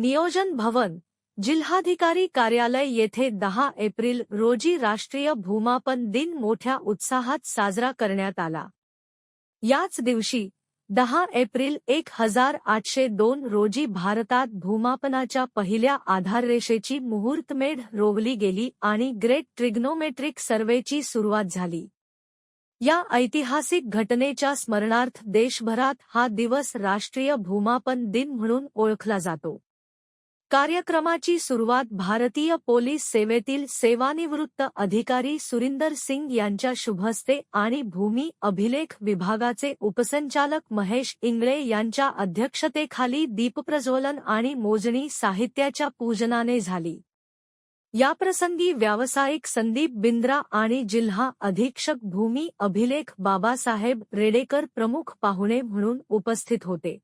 नियोजन भवन जिल्हाधिकारी कार्यालय येथे दहा एप्रिल रोजी राष्ट्रीय भूमापन दिन मोठ्या उत्साहात साजरा करण्यात आला. याच दिवशी दहा एप्रिल एक हजार आठशे दोन रोजी भारतात भूमापनाच्या पहिल्या आधाररेषेची मुहूर्तमेढ रोवली गेली आणि ग्रेट ट्रिग्नोमेट्रिक सर्वेची सुरुवात झाली. या ऐतिहासिक घटनेच्या स्मरणार्थ देशभरात हा दिवस राष्ट्रीय भूमापन दिन म्हणून ओळखला जातो. कार्यक्रमाची सुरुवात भारतीय पोलीस सेवेतील सेवानिवृत्त अधिकारी सुरिंदर सिंग यांच्या शुभहस्ते आणि भूमी अभिलेख विभागाचे उपसंचालक महेश इंगळे यांच्या अध्यक्षतेखाली दीपप्रज्वलन आणि मोजणी साहित्याच्या पूजनाने झाली. याप्रसंगी व्यावसायिक संदीप बिंद्रा आणि जिल्हा अधीक्षक भूमी अभिलेख बाबासाहेब रेडेकर प्रमुख पाहुणे म्हणून उपस्थित होते.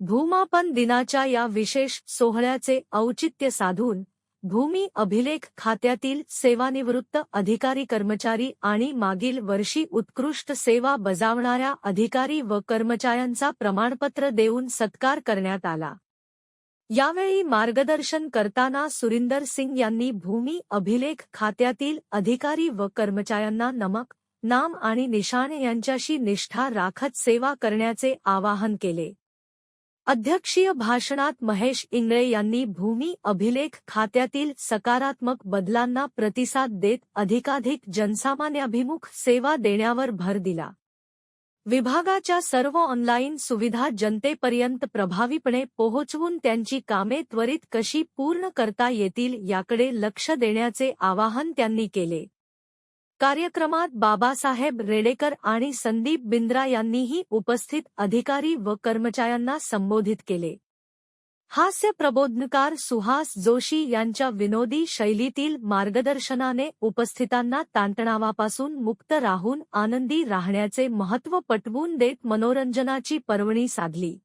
भूमापन दिनाच्या या विशेष सोहळ्याचे औचित्य साधून भूमी अभिलेख खात्यातील सेवानिवृत्त अधिकारी कर्मचारी आणि मागील वर्षी उत्कृष्ट सेवा बजावणाऱ्या अधिकारी व कर्मचाऱ्यांचा प्रमाणपत्र देऊन सत्कार करण्यात आला. यावेळी मार्गदर्शन करताना सुरिंदर सिंग यांनी भूमी अभिलेख खात्यातील अधिकारी व कर्मचाऱ्यांना नमक नाम आणि निशाण यांच्याशी निष्ठा राखत सेवा करण्याचे आवाहन केले. अध्यक्षीय भाषणात महेश इंगळे यांनी भूमी अभिलेख खात्यातील सकारात्मक बदलांना प्रतिसाद देत अधिकाधिक जनसामान्याभिमुख सेवा देण्यावर भर दिला. विभागाच्या सर्व ऑनलाईन सुविधा जनतेपर्यंत प्रभावीपणे पोहोचवून त्यांची कामे त्वरित कशी पूर्ण करता येतील याकडे लक्ष देण्याचे आवाहन त्यांनी केले. कार्यक्रमात बाबासाहेब रेडेकर आणि संदीप बिंद्रा यांनीही उपस्थित अधिकारी व कर्मचाऱ्यांना संबोधित केले. हास्य प्रबोधनकार सुहास जोशी यांच्या विनोदी शैलीतील मार्गदर्शनाने उपस्थितांना ताणतणावापासून मुक्त राहून आनंदी राहण्याचे महत्त्व पटवून देत मनोरंजनाची पर्वणी साधली.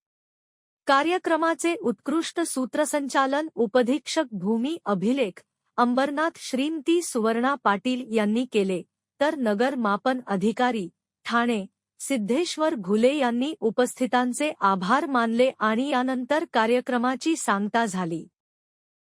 कार्यक्रमाचे उत्कृष्ट सूत्रसंचालन उपधीक्षक भूमी अभिलेख अंबरनाथ श्रीमती सुवर्णा पाटील यांनी केले तर नगर मापन अधिकारी ठाणे सिद्धेश्वर घुले यांनी उपस्थितांचे आभार मानले आणि यानंतर कार्यक्रमाची सांगता झाली.